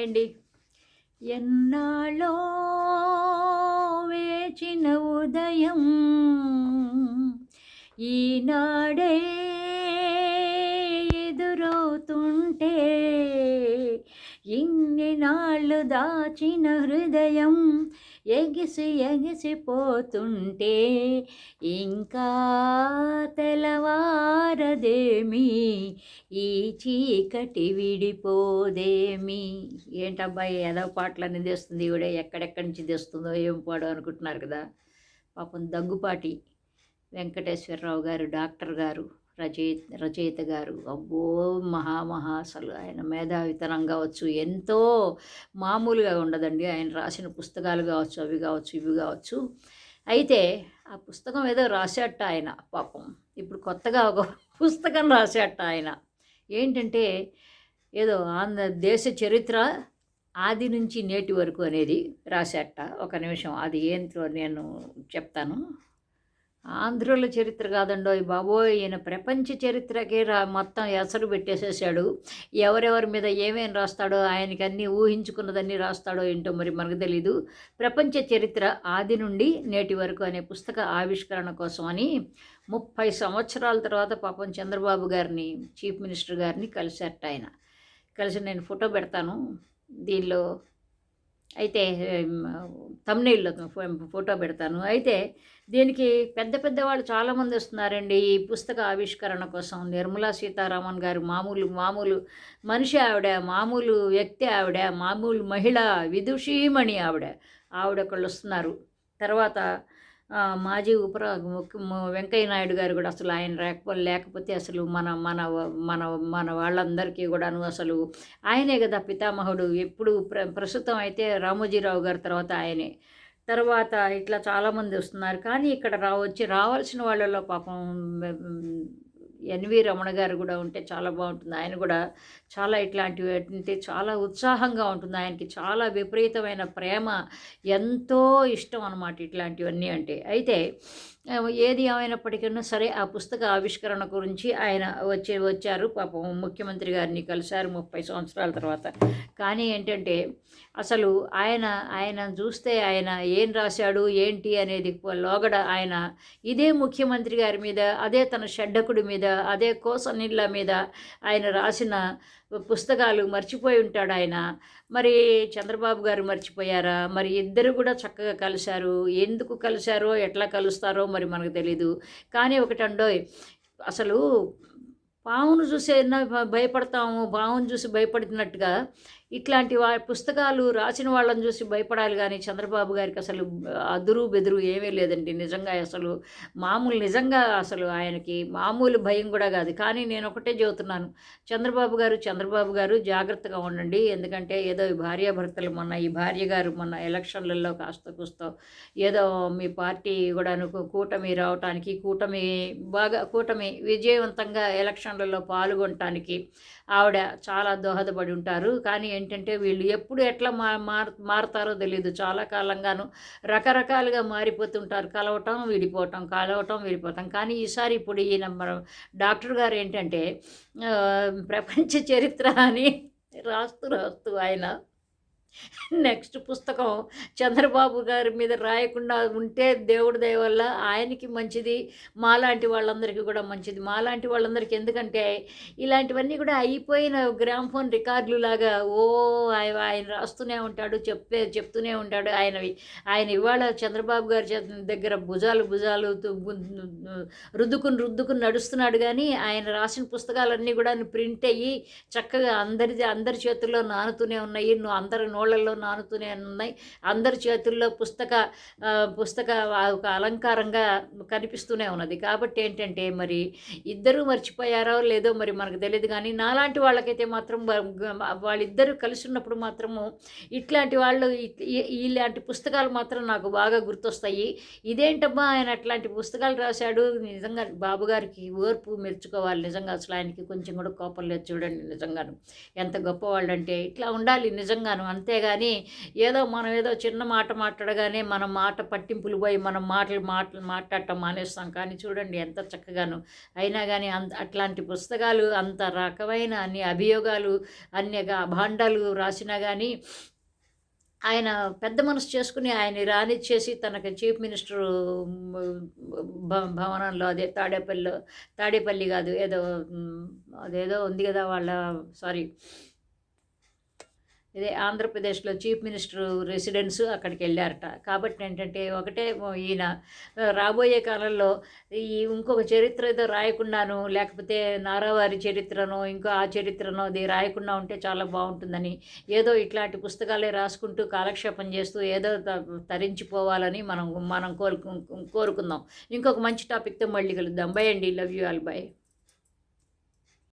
Hi అండి ఎన్నాళ్ళో వేచిన ఉదయం ఈనాడే ఎదురవుతుంటే ఇంక నాళ్ళు దాచిన హృదయం ఎగిసి ఎగిసిపోతుంటే ఇంకా తెలవారదేమి ఈ చీకటి విడిపోదేమి? ఏంటబ్బాయి ఏదో పాటలన్నీ తెస్తుంది ఈవిడ ఎక్కడెక్కడి నుంచి తెస్తుందో ఏం పాడు అనుకుంటున్నారు కదా? పాపం దగ్గుపాటి వెంకటేశ్వరరావు గారు డాక్టర్ గారు. రచయిత రచయిత గారు. అబ్బో! మహామహా అసలు. ఆయన మేధావితనం కావచ్చు ఎంతో మామూలుగా ఉండదండి. ఆయన రాసిన పుస్తకాలు కావచ్చు అవి కావచ్చు ఇవి కావచ్చు. అయితే ఆ పుస్తకం ఏదో రాసేట ఆయన పాపం. ఇప్పుడు కొత్తగా ఒక పుస్తకం రాసేట ఆయన. ఏంటంటే ఏదో ఆంధ్ర దేశ చరిత్ర ఆది నుంచి నేటి వరకు అనేది రాసేట ఒక నిమిషం. అది ఏంటో నేను చెప్తాను. ఆంధ్రుల చరిత్ర కాదండో ఈ బాబోయ్. ఈయన ప్రపంచ చరిత్రకే రా మొత్తం ఎసరు పెట్టేసేసాడు ఎవరెవరి మీద ఏమేమి రాస్తాడో ఆయనకి అన్నీ ఊహించుకున్నదన్నీ రాస్తాడో ఏంటో మరి మనకు తెలీదు. ప్రపంచ చరిత్ర ఆది నుండి నేటి వరకు అనే పుస్తక ఆవిష్కరణ కోసం అని ముప్పై సంవత్సరాల తర్వాత పాపం చంద్రబాబు గారిని చీఫ్ మినిస్టర్ గారిని కలిసేట ఆయన. కలిసి నేను ఫోటో పెడతాను. దీనిలో అయితే తమ్నైల్లో ఫోటో పెడతాను. అయితే దీనికి పెద్ద పెద్ద వాళ్ళు చాలామంది వస్తున్నారండి. ఈ పుస్తక ఆవిష్కరణ కోసం. నిర్మలా సీతారామన్ గారు మామూలు మామూలు మనిషి ఆవిడ మామూలు వ్యక్తి ఆవిడ మామూలు మహిళ విదుషీమణి ఆవిడ ఆవిడ ఒకళ్ళు వస్తున్నారు. తర్వాత మాజీ ఉపర ముఖ్య- వెంకయ్య నాయుడు గారు కూడా అసలు ఆయన లేకపో లేకపోతే అసలు మన మన మన మన వాళ్ళందరికీ కూడాను అసలు ఆయనే కదా పితామహుడు. ఎప్పుడు ప్ర ప్రస్తుతం అయితే రామోజీరావు గారి తర్వాత ఆయనే. తర్వాత ఇట్లా చాలామంది వస్తున్నారు. కానీ ఇక్కడ రా వచ్చి రావాల్సిన వాళ్ళలో పాపం ఎన్వి రమణ గారు కూడా ఉంటే చాలా బాగుంటుంది. ఆయన కూడా చాలా ఇట్లాంటివి అంటే చాలా ఉత్సాహంగా ఉంటుంది. ఆయనకి చాలా విపరీతమైన ప్రేమ ఎంతో ఇష్టం అనమాట ఇట్లాంటివన్నీ అంటే. అయితే ఏది ఏమైనప్పటికైనా సరే ఆ పుస్తక ఆవిష్కరణ గురించి ఆయన వచ్చే వచ్చారు. పాపం ముఖ్యమంత్రి గారిని కలిశారు ముప్పై సంవత్సరాల తర్వాత. కానీ ఏంటంటే అసలు ఆయన ఆయన చూస్తే ఆయన ఏం రాశాడు ఏంటి అనేది లోగడ ఆయన ఇదే ముఖ్యమంత్రి గారి మీద అదే తన షడ్డకుడి మీద అదే కోస నీళ్ళ మీద ఆయన రాసిన పుస్తకాలు మర్చిపోయి ఉంటాడు ఆయన. మరి చంద్రబాబు గారు మర్చిపోయారా? మరి ఇద్దరు కూడా చక్కగా కలిశారు. ఎందుకు కలిశారో ఎట్లా కలుస్తారో మరి మనకు తెలీదు. కానీ ఒకటండోయ్ అసలు పావును చూసి భయపడతాము పావును చూసి భయపడుతున్నట్టుగా ఇట్లాంటి వా పుస్తకాలు రాసిన వాళ్ళని చూసి భయపడాలి కానీ చంద్రబాబు గారికి అసలు అదురు బెదురు ఏమీ లేదండి. నిజంగా అసలు మామూలు నిజంగా అసలు ఆయనకి మామూలు భయం కూడా కాదు. కానీ నేను ఒకటే చెబుతున్నాను. చంద్రబాబు గారు చంద్రబాబు గారు జాగ్రత్తగా ఉండండి. ఎందుకంటే ఏదో ఈ భార్యాభర్తలు మొన్న ఈ భార్య గారు మొన్న ఎలక్షన్లలో కాస్త కూస్తో ఏదో మీ పార్టీ కూడాను కూటమి రావటానికి కూటమి బాగా కూటమి విజయవంతంగా ఎలక్షన్లలో పాల్గొనటానికి ఆవిడ చాలా దోహదపడి ఉంటారు. కానీ ఏంటంటే వీళ్ళు ఎప్పుడు ఎట్లా మా మార్ మారుతారో తెలియదు చాలా కాలంగాను రకరకాలుగా మారిపోతుంటారు. కలవటం విడిపోవటం కలవటం విడిపోవటం. కానీ ఈసారి ఇప్పుడు ఈయన నెంబర్ డాక్టర్ గారు ఏంటంటే ప్రపంచ చరిత్ర అని రాస్తూ రాస్తూ ఆయన నెక్స్ట్ పుస్తకం చంద్రబాబు గారి మీద రాయకుండా ఉంటే దేవుడి దయ వల్ల ఆయనకి మంచిది మాలాంటి వాళ్ళందరికీ కూడా మంచిది. మాలాంటి వాళ్ళందరికీ ఎందుకంటే ఇలాంటివన్నీ కూడా అయిపోయిన గ్రామ్ఫోన్ రికార్డులు లాగా ఓ ఆయన ఆయన రాస్తూనే ఉంటాడు చెప్పే చెప్తూనే ఉంటాడు ఆయనవి. ఆయన ఇవాళ చంద్రబాబు గారి దగ్గర భుజాలు భుజాలు రుద్దుకుని రుద్దుకుని నడుస్తున్నాడు కానీ ఆయన రాసిన పుస్తకాలన్నీ కూడా ప్రింట్ అయ్యి చక్కగా అందరి అందరి చేతుల్లో నానుతూనే ఉన్నాయి. నువ్వు అందరు నోళ్ళల్లో నానుతూనే ఉన్నాయి. అందరి చేతుల్లో పుస్తక పుస్తక ఒక అలంకారంగా కనిపిస్తూనే ఉన్నది. కాబట్టి ఏంటంటే మరి ఇద్దరూ మర్చిపోయారో లేదో మరి మనకు తెలియదు కానీ నాలాంటి వాళ్ళకైతే మాత్రం వాళ్ళిద్దరూ కలిసి ఉన్నప్పుడు మాత్రము ఇట్లాంటి వాళ్ళు ఇలాంటి పుస్తకాలు మాత్రం నాకు బాగా గుర్తొస్తాయి. ఇదేంటమ్మా ఆయన అట్లాంటి పుస్తకాలు రాశాడు? నిజంగా బాబు గారికి ఓర్పు మెచ్చుకోవాలి నిజంగా. అసలు ఆయనకి కొంచెం కూడా కోపం లేదు చూడండి నిజంగాను. ఎంత గొప్పవాళ్ళు అంటే ఇట్లా ఉండాలి నిజంగాను. అంతే అంతేగాని ఏదో మనం ఏదో చిన్న మాట మాట్లాడగానే మన మాట పట్టింపులు పోయి మనం మాటలు మాటలు మాట్లాడటం మానేస్తాం. కానీ చూడండి ఎంత చక్కగాను. అయినా కానీ అంత అట్లాంటి పుస్తకాలు అంత రకమైన అన్ని అభియోగాలు అన్ని భాండాలు రాసినా కానీ ఆయన పెద్ద మనసు చేసుకుని ఆయన రానిచ్చేసి తనకి చీఫ్ మినిస్టర్ భవనంలో అదే తాడేపల్లిలో తాడేపల్లి కాదు ఏదో అదేదో ఉంది కదా వాళ్ళ సారీ ఇదే ఆంధ్రప్రదేశ్లో చీఫ్ మినిస్టర్ రెసిడెన్స్ అక్కడికి వెళ్ళారట కాబట్టి ఏంటంటే ఒకటే ఈయన రాబోయే కాలంలో ఈ ఇంకొక చరిత్ర ఏదో రాయకుండాను లేకపోతే నారావారి చరిత్రనో ఇంకో ఆ చరిత్రనో అది రాయకుండా ఉంటే చాలా బాగుంటుందని ఏదో ఇట్లాంటి పుస్తకాలే రాసుకుంటూ కాలక్షేపం చేస్తూ ఏదో త- తరించిపోవాలని మనం మనం కోరుకు కోరుకుందాం. ఇంకొక మంచి టాపిక్తో మళ్ళీ కలుద్దాం. బై అండి. Love you all. బై.